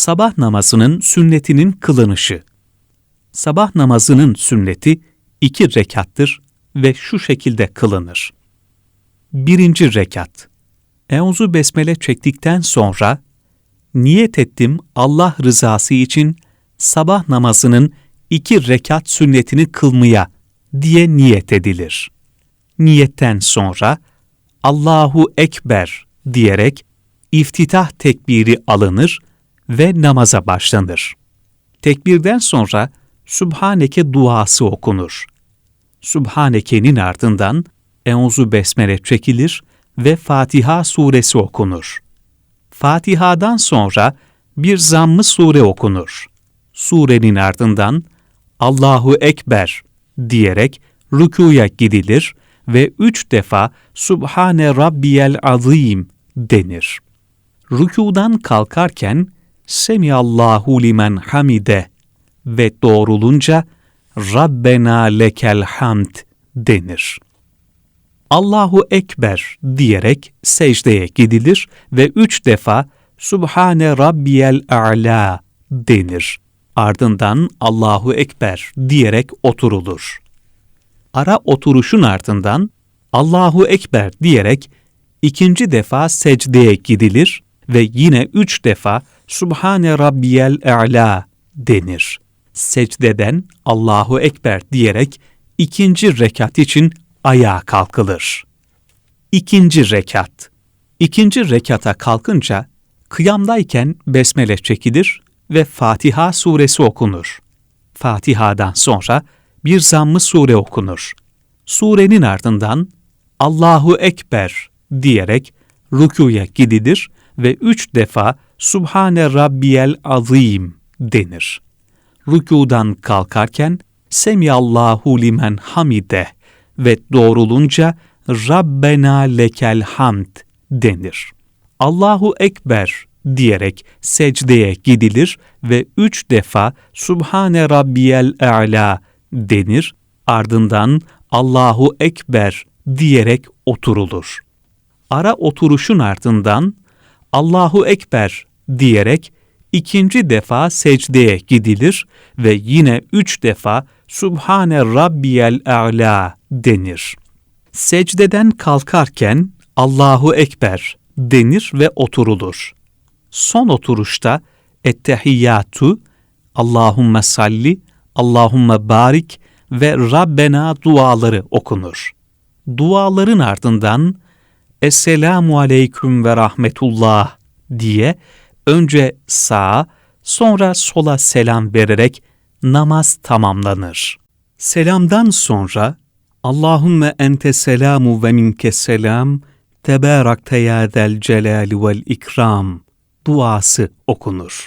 Sabah namazının sünnetinin kılınışı. Sabah namazının sünneti iki rekattır ve şu şekilde kılınır. Birinci rekat. Euzu besmele çektikten sonra niyet ettim Allah rızası için sabah namazının iki rekat sünnetini kılmaya diye niyet edilir. Niyetten sonra Allahu Ekber diyerek iftitah tekbiri alınır ve namaza başlanır. Tekbirden sonra Sübhaneke duası okunur. Sübhaneke'nin ardından Euzu Besmele çekilir ve Fatiha suresi okunur. Fatiha'dan sonra bir zammı sure okunur. Surenin ardından Allahu Ekber diyerek rükuya gidilir ve üç defa Subhane Rabbiyel Azim denir. Rükudan kalkarken Semiyallahu limen hamide ve doğrulunca Rabbena lekel hamd denir. Allahu Ekber diyerek secdeye gidilir ve üç defa Subhane Rabbiyel A'la denir. Ardından Allahu Ekber diyerek oturulur. Ara oturuşun ardından Allahu Ekber diyerek ikinci defa secdeye gidilir ve yine üç defa Subhane Rabbiyel A'la denir. Secdeden Allahu Ekber diyerek ikinci rekat için ayağa kalkılır. İkinci rekat. İkinci rekata kalkınca kıyamdayken besmele çekilir ve Fatiha suresi okunur. Fatiha'dan sonra bir zammı sure okunur. Surenin ardından Allahu Ekber diyerek rükuya gidilir ve üç defa Subhane Rabbiyel Azim denir. Rükudan kalkarken Semiyallahu limen hamide ve doğrulunca Rabbena lekel hamd denir. Allahu Ekber diyerek secdeye gidilir ve üç defa Subhane Rabbiyel A'la denir. Ardından Allahu Ekber diyerek oturulur. Ara oturuşun ardından Allahu Ekber diyerek ikinci defa secdeye gidilir ve yine üç defa Subhane Rabbiyel A'la denir. Secdeden kalkarken Allahu Ekber denir ve oturulur. Son oturuşta Ettehiyyatu, Allahümme salli, Allahümme barik ve Rabbena duaları okunur. Duaların ardından Esselamu aleyküm ve rahmetullah diye önce sağa sonra sola selam vererek namaz tamamlanır. Selamdan sonra Allahümme ente selamu ve minke selam tebarakte ya del celali vel ikram duası okunur.